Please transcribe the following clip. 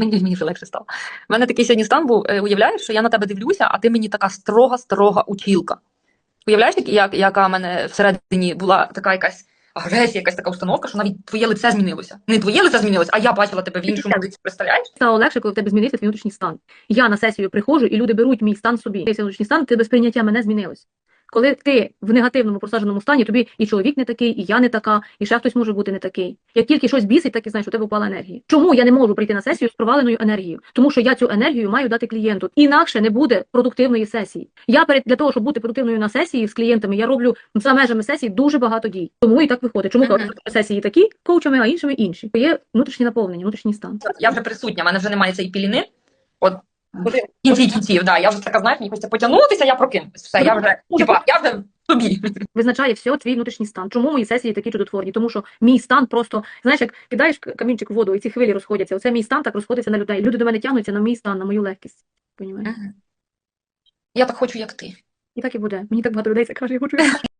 Мені, мені вже легше стало. У мене такий сьогодні стан був. е, Уявляєш, що я на тебе дивлюся, а ти мені така строга, строга учілка. Уявляєш, як, як, яка в мене всередині була така якась агресія, якась така установка, що навіть твоє лице змінилося. Не твоє лице змінилося, а я бачила тебе в іншому лиці. Представляєш? Стало легше, коли в тебе змінився твій внутрішній стан. Я на сесію приходжу, і люди беруть мій стан собі. Цей внутрішній стан, ти без прийняття мене змінилось. Коли ти в негативному просадженому стані, тобі і чоловік не такий, і я не така, і ще хтось може бути не такий. Як тільки щось бісить, так і знаєш, у тебе впала енергія. Чому я не можу прийти на сесію з проваленою енергією? Тому що я цю енергію маю дати клієнту. Інакше не буде продуктивної сесії. Я перед для того, щоб бути продуктивною на сесії з клієнтами, я роблю за межами сесії дуже багато дій. Тому і так виходить. Чому Мгм. сесії такі коучами, а іншими інші? Є внутрішнє наповнення, внутрішній стан. Я вже присутня, в мене вже немає цієї піліни. От в кінці кінців, да, я вже така, знаєш, мені хочеться потягнутися, я прокинусь. Все, я вже, типа, я вже в тобі. визначає все твій внутрішній стан. Чому мої сесії такі чудотворні? Тому що мій стан просто знаєш, як кидаєш камінчик в воду, і ці хвилі розходяться. Оце мій стан так розходиться на людей. Люди до мене тягнуться на мій стан, на мою легкість. Понімаєш? Я так хочу, як ти. І так і буде. Мені так багато людей це каже, я хочу. як